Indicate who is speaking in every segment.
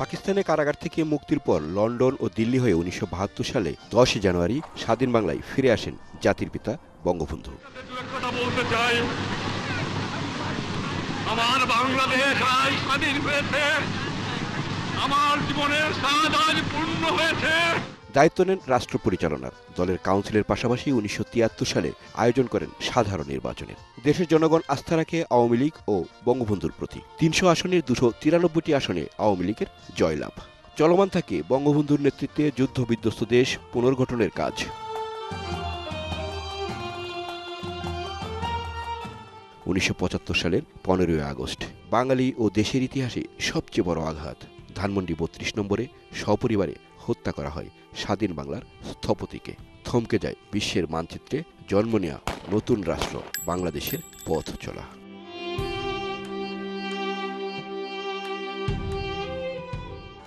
Speaker 1: পাকিস্তানের কারাগার থেকে মুক্তির পর লন্ডন ও দিল্লি হয়ে উনিশশো বাহাত্তর সালে দশই জানুয়ারি স্বাধীন বাংলায় ফিরে আসেন জাতির পিতা বঙ্গবন্ধু।
Speaker 2: আমার বাংলাদেশ আজ স্বাধীন হয়েছে। আমার জীবনের সাজ আজ পূর্ণ হয়েছে।
Speaker 1: দায়িত্ব নেন রাষ্ট্র পরিচালনার। দলের কাউন্সিলের পাশাপাশি উনিশশো তিয়াত্তর সালে আয়োজন করেন সাধারণ নির্বাচনের দেশের জনগণ আস্থা রাখে আওয়ামী লীগ ও বঙ্গবন্ধুর প্রতি। তিনশো আসনের দুশো তিরানব্বইটি আসনে আওয়ামী লীগের জয়লাভ। চলমান থাকে বঙ্গবন্ধুর নেতৃত্বে যুদ্ধ বিধ্বস্ত দেশ পুনর্গঠনের কাজ। উনিশশো পঁচাত্তর সালের পনেরোই আগস্ট, বাঙালি ও দেশের ইতিহাসে সবচেয়ে বড় আঘাত। ধানমন্ডি বত্রিশ নম্বরে সপরিবারে হত্যা করা হয় স্বাধীন বাংলার স্থপতিকে। থমকে যায় বিশ্বের মানচিত্রে জন্ম নেওয়া নতুন রাষ্ট্র, বাংলাদেশের পথ চলা।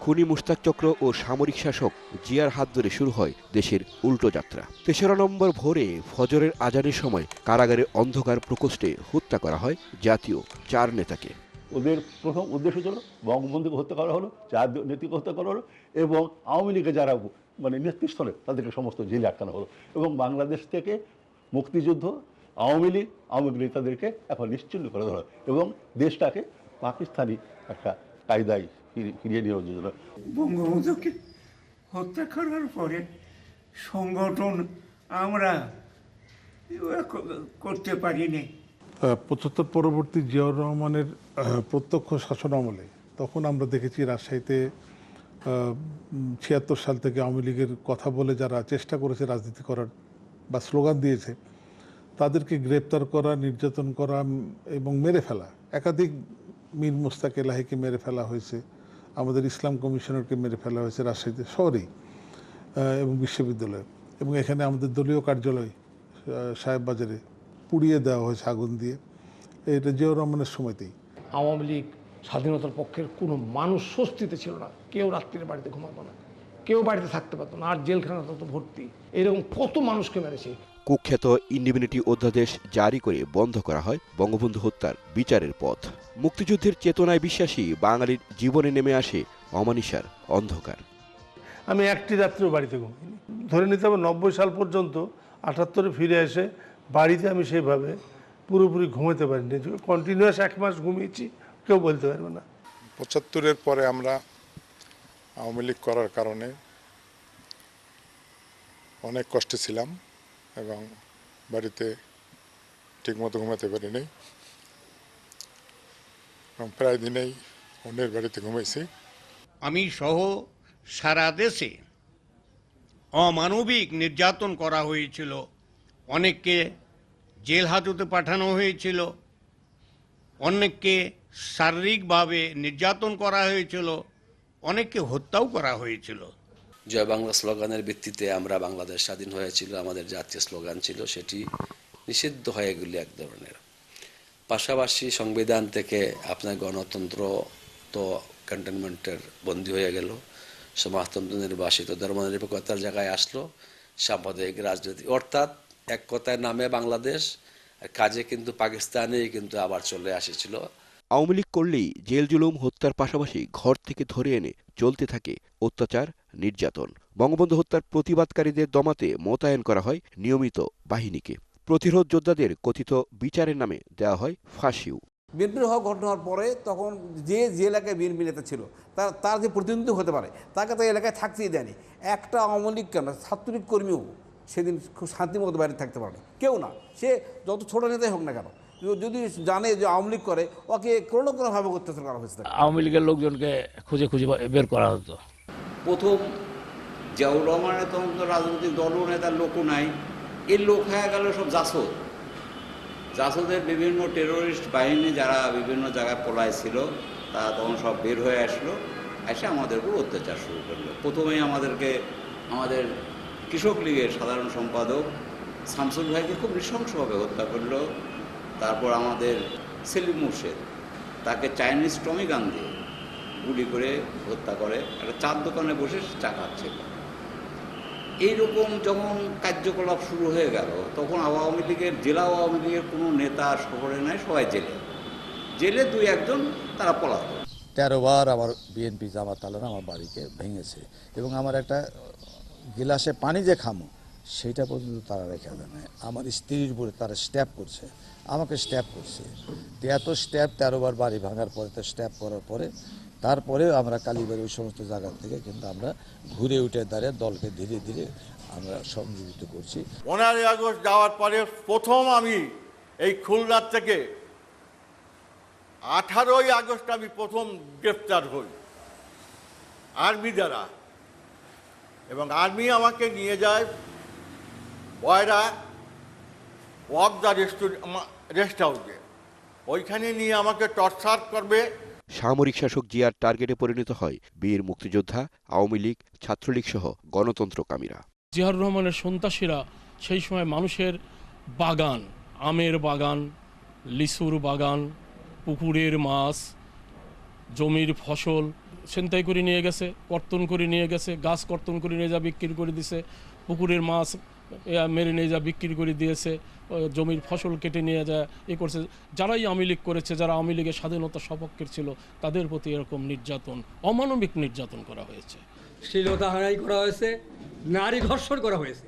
Speaker 1: খুনি মুস্তাক চক্র ও সামরিক শাসক জিয়ার হাত ধরে শুরু হয় দেশের উল্টো যাত্রা। তেসরা নম্বর ভোরে ফজরের আজানের সময় কারাগারের অন্ধকার প্রকোষ্ঠে হত্যা করা হয় জাতীয় চার নেতাকে।
Speaker 3: ওদের প্রথম উদ্দেশ্য ছিল বঙ্গবন্ধুকে হত্যা করা হলো, চার নেত্রীকে হত্যা করা হলো। এবং আওয়ামী লীগে যারা মানে নেতৃস্থলে তাদেরকে সমস্ত জেলে আটকানো হলো এবং বাংলাদেশ থেকে মুক্তিযুদ্ধ আওয়ামী লীগ আওয়ামী লীগ তাদেরকে এখন নিশ্চিন্ন করে ধরা। এবং দেশটাকে পাকিস্তানি একটা কায়দায় ফিরিয়ে নেওয়ার জন্য
Speaker 4: বঙ্গবন্ধুকে হত্যা করার পরে সংগঠন আমরা করতে পারিনি
Speaker 5: পঁচাত্তর পরবর্তী জিয়াউর রহমানের প্রত্যক্ষ শাসন আমলে তখন আমরা দেখেছি রাজশাহীতে ছিয়াত্তর সাল থেকে আওয়ামী লীগের কথা বলে যারা চেষ্টা করেছে রাজনীতি করার বা স্লোগান দিয়েছে, তাদেরকে গ্রেপ্তার করা, নির্যাতন করা এবং মেরে ফেলা। একাধিক মীর মোস্তাক এলাহিকে মেরে ফেলা হয়েছে, আমাদের ইসলাম কমিশনারকে মেরে ফেলা হয়েছে রাজশাহীতে, শহরেই এবং বিশ্ববিদ্যালয়ে। এবং এখানে আমাদের দলীয় কার্যালয় সাহেববাজারে পুড়িয়ে দেওয়া হয়েছে আগুন দিয়ে। এটা জিয়াউর রহমানের সময়তেই।
Speaker 6: আওয়ামী লীগ স্বাধীনতার পক্ষের কোনো মানুষ স্বস্তিতে ছিল না। কেউ রাত্রির বাড়িতে ঘুমাতো না। কেউ বাড়িতে থাকতে পারতো না। আর জেলখানা তো ভর্তি। এরকম কত মানুষকে মেরেছে।
Speaker 1: কুখ্যাত ইন্ডিমিনিটি অধ্যাদেশ জারি করে বন্ধ করা হয় বঙ্গবন্ধু হত্যার বিচারের পথ। মুক্তিযুদ্ধের চেতনায় বিশ্বাসী বাঙালির জীবনে নেমে আসে অমানিসার অন্ধকার।
Speaker 7: আমি একটি রাত্রেও বাড়িতে ঘুমিনি ধরে নিতে হবে নব্বই সাল পর্যন্ত আটাত্তরে ফিরে এসে বাড়িতে আমি সেইভাবে পুরোপুরি ঘুমাতে পারিনি। কন্টিনিউয়াস এক মাস ঘুমিয়েছি। কেউ বলতে পারবে না।
Speaker 8: পঁচাত্তরের পরে আমরা আওয়ামী লীগ করার কারণে অনেক কষ্টে ছিলাম এবং বাড়িতে ঠিকমতো ঘুমাতে পারিনি। এবং প্রায় দিনেই অন্যের বাড়িতে ঘুমাইছি।
Speaker 4: আমি সহ সারা দেশে অমানবিক নির্যাতন করা হয়েছিল। অনেককে জেল হাজতে পাঠানো হয়েছিল। অনেককে শারীরিকভাবে নির্যাতন করা হয়েছিল, অনেককে হত্যাও করা হয়েছিল।
Speaker 9: জয় বাংলা স্লোগানের ভিত্তিতে আমরা বাংলাদেশ স্বাধীন হয়েছিল, আমাদের জাতীয় স্লোগান ছিল সেটি নিষিদ্ধ হয়ে গেল এক ধরনের। পাশাপাশি সংবিধান থেকে আপনার গণতন্ত্র তো কন্টেনমেন্টের বন্দী হয়ে গেল, সমাজতন্ত্র নির্বাসিত, ধর্মনিরপেক্ষতার জায়গায় আসলো, সাম্প্রদায়িক রাজনীতি। অর্থাৎ এক কথায় নামে বাংলাদেশ কাজে কিন্তু পাকিস্তানেই কিন্তু আবার চলে আসেছিল।
Speaker 1: আওয়ামী লীগ করলেই জেল জুলুম হত্যার পাশাপাশি ঘর থেকে ধরে এনে চলতে থাকে অত্যাচার, নির্যাতন। বঙ্গবন্ধু হত্যার প্রতিবাদকারীদের দমাতে মোতায়েন করা হয় নিয়মিত বাহিনীকে। প্রতিরোধ যোদ্ধাদের কথিত বিচারের নামে দেওয়া হয় ফাঁসিও।
Speaker 10: বিএনপির হওয়া ঘটনা হওয়ার পরে তখন যে যে এলাকায় বিএনপি নেতা ছিল, তার তার যে প্রতিনিধি হতে পারে, তাকে তো এলাকায় থাকতেই দেয়নি। একটা আওয়ামী লীগ কেন? ছাত্রলীগ কর্মীও সেদিন খুব শান্তিমতো বাইরে থাকতে পারে কেউ না। সে যত ছোট নেতাই হোক না কেন যদি জানে যে আওয়ামী লীগ করে ওকে কোনো কোনোভাবে অত্যাচার করা হয়েছে।
Speaker 6: আওয়ামী লীগের লোকজনকে খুঁজে খুঁজে বের করা হতো।
Speaker 11: প্রথম জিয়াউর রহমানের তখন তো রাজনৈতিক দলও নেতার লোকও নাই। এর লোক হয়ে গেল সব জাসদ। জাসদের বিভিন্ন টেরোরিস্ট বাহিনী যারা বিভিন্ন জায়গায় পলায় ছিল তারা তখন সব বের হয়ে আসলো এসে আমাদের উপর অত্যাচার শুরু করল। প্রথমেই আমাদেরকে আমাদের কৃষক লীগের সাধারণ সম্পাদক শামসুল ভাইকে খুব নৃশংসভাবে হত্যা করল। তারপর আমাদের সেলিম মুর্শেদ, তাকে চাইনিজ টমি গান দিয়ে গুলি করে হত্যা করে, একটা চার দোকানে বসে চা খাচ্ছিল এইরকম যখন কার্যকলাপ শুরু হয়ে গেল, তখন আওয়ামী লীগের, জেলা আওয়ামী লীগের কোনো নেতা শহরে নাই, সবাই জেলে। জেলে দুই একজন, তারা পলাতক।
Speaker 12: তেরো বার আমার বিএনপি জামাত আমার বাড়িকে ভেঙেছে এবং আমার একটা গিলাসে পানি যে খামো সেইটা পর্যন্ত তারা রেখে দেয় আমার স্ত্রীর উপরে তারা স্ট্যাপ করছে। আমাকে স্ট্যাপ করছে। এত স্ট্যাপ তেরো বার বাড়ি ভাঙার পরে, তো স্ট্যাপ করার পরে তারপরে আমরা কালীবাড়ি ওই সমস্ত জায়গা থেকে কিন্তু আমরা ঘুরে উঠে দাঁড়িয়ে দলকে ধীরে ধীরে আমরা সংযোজিত করছি।
Speaker 13: পনেরোই আগস্ট যাওয়ার পরে প্রথম আমি এই খুলনার থেকে আঠারোই আগস্ট আমি প্রথম গ্রেপ্তার হই। আর্মি দ্বারা। এবং আর্মি আমাকে নিয়ে যায় বয়রা ওয়াক দ্য রেস্ট হাউসে। ওইখানে নিয়ে আমাকে টর্চার করবে।
Speaker 1: সামরিক শাসক জিয়ার টার্গেটে পরিণত হয় বীর মুক্তিযোদ্ধা আওয়ামী লীগ ছাত্রলীগ সহ গণতন্ত্রকামীরা।
Speaker 14: জিয়ার রহমানের সন্ত্রাসীরা সেই সময় মানুষের বাগান আমের বাগান লিচুর বাগান পুকুরের মাছ জমির ফসল ছিনতাই করে নিয়ে গেছে কর্তন করে নিয়ে গেছে গাছ কর্তন করে নিয়ে যা বিক্রি করে দিছে পুকুরের মাছ মেরে নিয়ে যা বিক্রি করে দিয়েছে জমির ফসল কেটে নিয়ে যা এ করছে। যারাই আওয়ামী লীগ করেছে, যারা আওয়ামী লীগের স্বাধীনতা সপক্ষের ছিল, তাদের প্রতি এরকম নির্যাতন, অমানবিক নির্যাতন করা হয়েছে।
Speaker 9: শ্লীলতা হারাই করা হয়েছে, নারী ধর্ষণ করা হয়েছে।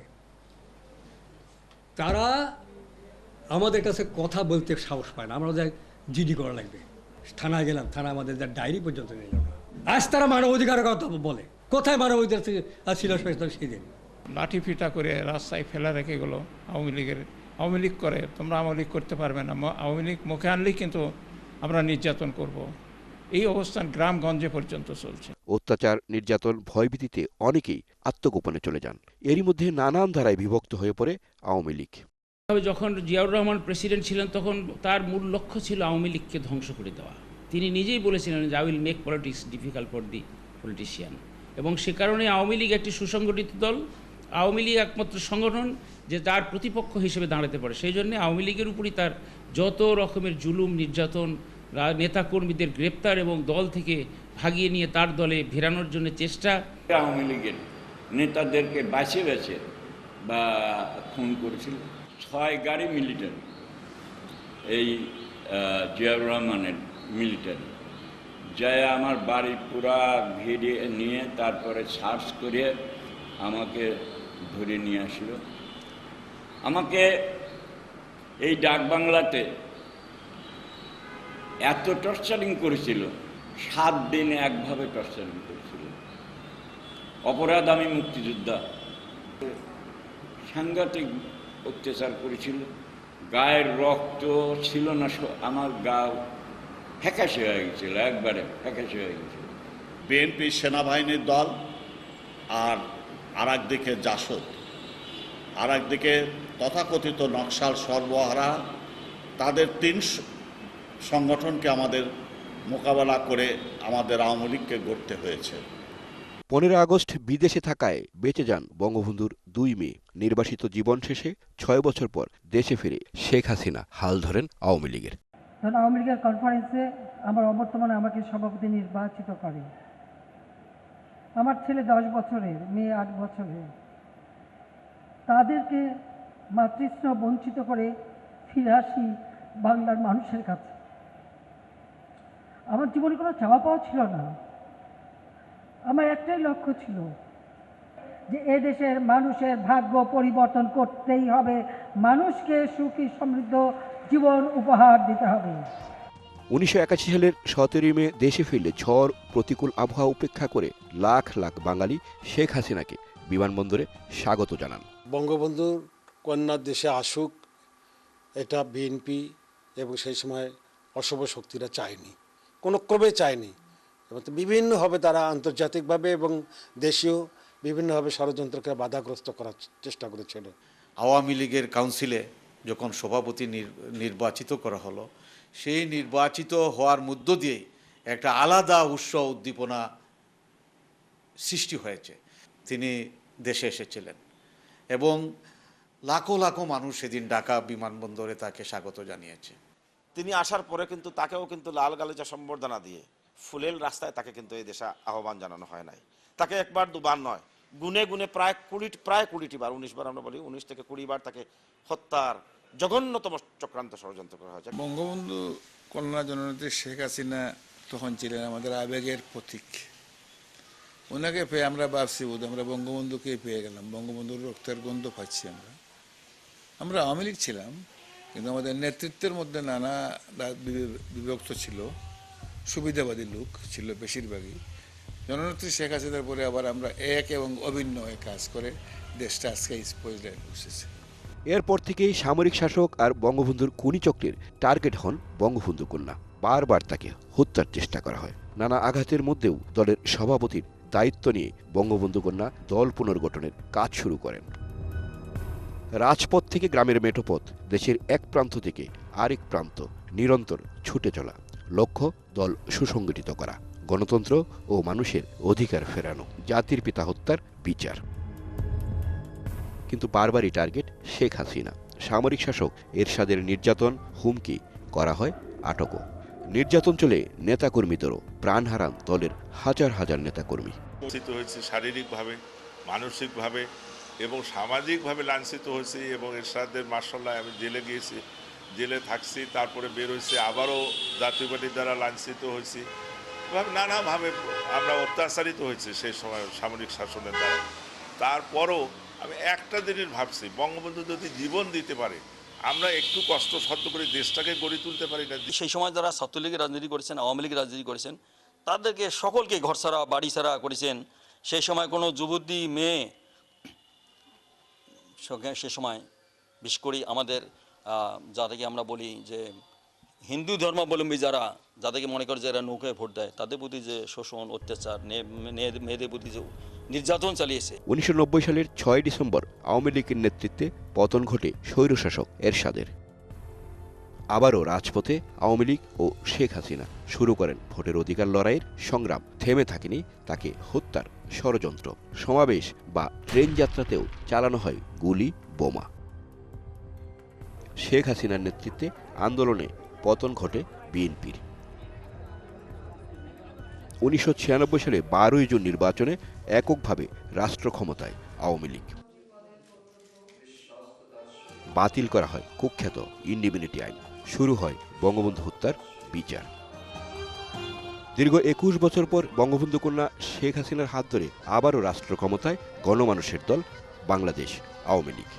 Speaker 9: তারা আমাদের কাছে কথা বলতে সাহস পায় না, আমরা যাই জিডি করা লাগবে। থানায় গেলাম থানা আমাদের যা ডায়েরি পর্যন্ত নিল না আজ তারা মানব অধিকারের কথা বলে, কোথায় মানব অধিকার ছিল সেদিন।
Speaker 15: লাঠি ফিটা করে রাস্তায় ফেলে রেখে গেলো আওয়ামী লীগের। আওয়ামী লীগ করে তোমরা আওয়ামী লীগ করতে পারবে না। আওয়ামী লীগ মুখে আনলেই কিন্তু আমরা নির্যাতন করব। এই অবস্থান গ্রামগঞ্জে পর্যন্ত চলছে।
Speaker 1: অত্যাচার নির্যাতন ভয়ভীতিতে অনেকেই আত্মগোপনে চলে যান। এরই মধ্যে নানান ধারায় বিভক্ত হয়ে পড়ে আওয়ামী লীগ।
Speaker 16: তবে যখন জিয়াউর রহমান প্রেসিডেন্ট ছিলেন তখন তার মূল লক্ষ্য ছিল আওয়ামী লীগকে ধ্বংস করে দেওয়া। তিনি নিজেই বলেছিলেন যে I will make politics difficult for the politician এবং সে কারণে আওয়ামী লীগ একটি সুসংগঠিত দল। আওয়ামী লীগ একমাত্র সংগঠন যে তার প্রতিপক্ষ হিসেবে দাঁড়াতে পারে। সেই জন্য আওয়ামী লীগের উপরই তার যত রকমের জুলুম, নির্যাতন নেতাকর্মীদের গ্রেপ্তার এবং দল থেকে ভাগিয়ে নিয়ে তার দলে ভেরানোর জন্য চেষ্টা
Speaker 17: আওয়ামী লীগের নেতাদেরকে বাছে বেছে বা খুন করেছিল। ছয় গাড়ি মিলিটারি, এই জিয়াউর রহমানের মিলিটারি যায় আমার বাড়ি পুরা ঘিরে নিয়ে তারপরে সার্চ করে আমাকে ধরে নিয়ে আসলো। আমাকে এই ডাক বাংলাতে এত টর্চারিং করেছিল, সাত দিন একভাবে টর্চারিং করেছিল। অপরাধ আমি মুক্তিযোদ্ধা। সাংঘাতিক অত্যাচার করেছিল। গায়ের রক্ত ছিল না আমার গা ফ্যাকাশে হয়ে গেছিল, একবারে ফ্যাকাশে হয়ে গেছিল।
Speaker 13: বিএনপি সেনাবাহিনীর দল আর আর একদিকে জাসদ আর একদিকে তথাকথিত নকশাল সর্বহারা তাদের তিন সংগঠনকে আমাদের মোকাবেলা করে আমাদের আওয়ামী লীগকে গড়তে হয়েছে।
Speaker 1: পনেরো আগস্ট বিদেশে থাকায় বেঁচে যান বঙ্গবন্ধুর দুই মেয়ে। নির্বাসিত জীবন শেষে ছয় বছর পর দেশে ফিরে শেখ হাসিনা। হাল ধরেন আওয়ামী লীগের।
Speaker 18: আওয়ামী লীগের কনফারেন্সে আমার অবর্তমানে আমাকে সভাপতি নির্বাচিত করে। আমার ছেলে দশ বছরের, মেয়ে আট বছরের। তাদেরকে মাতৃস্নেহ বঞ্চিত করে ফিরে আসি বাংলার মানুষের কাছে। আমার জীবনে কোনো চাওয়া পাওয়া ছিল না। আমার একটাই লক্ষ্য ছিল যে এ দেশের মানুষের ভাগ্য পরিবর্তন করতেই হবে। মানুষকে সুখী সমৃদ্ধ জীবন উপহার দিতে হবে।
Speaker 1: উনিশশো একাশি সালের সতেরোই মে দেশে ফিরলে ঝড় প্রতিকূল আবহাওয়া উপেক্ষা করে লাখ লাখ বাঙালি শেখ হাসিনাকে বিমানবন্দরে স্বাগত জানান।
Speaker 19: বঙ্গবন্ধুর কন্যা দেশে আসুক এটা বিএনপি এবং সেই সময় অশুভ শক্তিরা চায়নি কোনো ক্রমে চায়নি। এবং বিভিন্নভাবে তারা আন্তর্জাতিকভাবে এবং দেশীয় বিভিন্নভাবে ষড়যন্ত্রকে বাধাগ্রস্ত করার চেষ্টা করেছিল।
Speaker 13: আওয়ামী লীগের কাউন্সিলে যখন সভাপতি নির- নির্বাচিত করা হলো সেই নির্বাচিত হওয়ার মধ্য দিয়ে একটা আলাদা উৎসাহ উদ্দীপনা সৃষ্টি হয়েছে। তিনি দেশে এসেছিলেন এবং লাখো লাখো মানুষ সেদিন ঢাকা বিমানবন্দরে তাকে স্বাগত জানিয়েছে।
Speaker 20: তিনি আসার পরে কিন্তু তাকেও কিন্তু লাল গালিচা সম্বর্ধনা দিয়ে ফুলেল রাস্তায় তাকে কিন্তু এই দেশে আহ্বান জানানো হয় নাই। তাকে একবার দুবার নয়, গুনে গুনে প্রায় কুড়ি, প্রায় কুড়িটি বার, উনিশ বার আমরা বলি, উনিশ থেকে কুড়ি বার তাকে হত্যার জঘন্যতম চক্রান্ত ষড়যন্ত্র করা হয়েছে।
Speaker 21: বঙ্গবন্ধু কন্যা জননেত্রী শেখ হাসিনা তখন ছিলেন আমাদের আবেগের প্রতীক। ওনাকে পেয়ে আমরা ভাবছি বোধ আমরা বঙ্গবন্ধুকে পেয়ে গেলাম। বঙ্গবন্ধুর রক্তের গন্ধ পাচ্ছি আমরা। আমরা আওয়ামী লীগ ছিলাম, কিন্তু আমাদের নেতৃত্বের মধ্যে নানা বিভক্ত ছিল। সুবিধাবাদী লোক ছিল বেশিরভাগই। জননেত্রী শেখ হাসিনার পরে আবার আমরা এক এবং অভিন্ন হয়ে কাজ করে দেশটা আজকে এই পর্যায়ে বসেছে
Speaker 1: এরপর থেকেই সামরিক শাসক আর বঙ্গবন্ধুর কুনি চক্রের টার্গেট হন বঙ্গবন্ধু কন্যা বারবার তাকে হত্যার চেষ্টা করা হয়। নানা আঘাতের মধ্যেও দলের সভাপতির দায়িত্ব নিয়ে বঙ্গবন্ধু কন্যা দল পুনর্গঠনের কাজ শুরু করেন। রাজপথ থেকে গ্রামের মেঠোপথ, দেশের এক প্রান্ত থেকে আরেক প্রান্ত নিরন্তর ছুটে চলা। লক্ষ্য, দল সুসংগঠিত করা, গণতন্ত্র ও মানুষের অধিকার ফেরানো, জাতির পিতা হত্যার বিচার। কিন্তু বারবারই টার্গেট শেখ হাসিনা। সামরিক শাসক এরশাদের নির্যাতন, হুমকি করা হয়, আটকও। নির্যাতন চলে নেতাকর্মীদেরও, প্রাণ হারান দলের হাজার হাজার নেতাকর্মী।
Speaker 22: হয়েছে শারীরিকভাবে, মানসিকভাবে এবং সামাজিকভাবে লাঞ্ছিত হয়েছি এবং এরশাদের মার্শাল্লাহ আমি জেলে গিয়েছি, জেলে থাকছি, তারপরে বের হয়েছে, আবারও জাতীয় পার্টির দ্বারা লাঞ্ছিত হয়েছি। নানাভাবে আমরা অত্যাচারিত হয়েছে সেই সময় সামরিক শাসনের দ্বারা। তারপরও আমি একটা জিনিস ভাবছি, বঙ্গবন্ধু যদি জীবন দিতে পারে, আমরা একটু কষ্ট সহ্য করে দেশটাকে গড়ে তুলতে পারি না।
Speaker 23: সেই সময় যারা ছাত্রলীগের রাজনীতি করেছেন, আওয়ামী লীগের রাজনীতি করেছেন, তাদেরকে সকলকে ঘর ছাড়া বাড়ি ছাড়া করেছেন। সেই সময় কোনো যুবতী মেয়ে, সে সময় বিশেষ করে আমাদের যাদেরকে আমরা বলি যে হিন্দু ধর্মাবলম্বী যারা, যাদেরকে মনে করে যে এরা নৌকায় ভোট দেয়, তাদের প্রতি যে শোষণ, অত্যাচার মেয়েদের প্রতি যে নির্যাতন চালিয়েছে।
Speaker 1: উনিশশো নব্বই সালের ছয় ডিসেম্বর আওয়ামী লীগের নেতৃত্বে পতন ঘটে স্বৈরশাসক এরশাদের। আবারও রাজপথে আওয়ামী লীগ ও শেখ হাসিনা শুরু করেন ভোটের অধিকার লড়াইয়ের সংগ্রাম। থেমে থাকেনি তাকে হত্যার ষড়যন্ত্র। সমাবেশ বা ট্রেন যাত্রাতেও চালানো হয় গুলি, বোমা। শেখ হাসিনার নেতৃত্বে আন্দোলনে পতন ঘটে বিএনপির। উনিশশো ছিয়ানব্বই সালে বারোই জুন নির্বাচনে এককভাবে রাষ্ট্র ক্ষমতায় আওয়ামী লীগ। বাতিল করা হয় কুখ্যাত ইন্ডিমিনিটি আইন। শুরু হয় বঙ্গবন্ধু হত্যার বিচার। দীর্ঘ একুশ বছর পর বঙ্গবন্ধু কন্যা শেখ হাসিনার হাত ধরে আবারও রাষ্ট্র ক্ষমতায় গণমানুষের দল বাংলাদেশ আওয়ামী লীগ।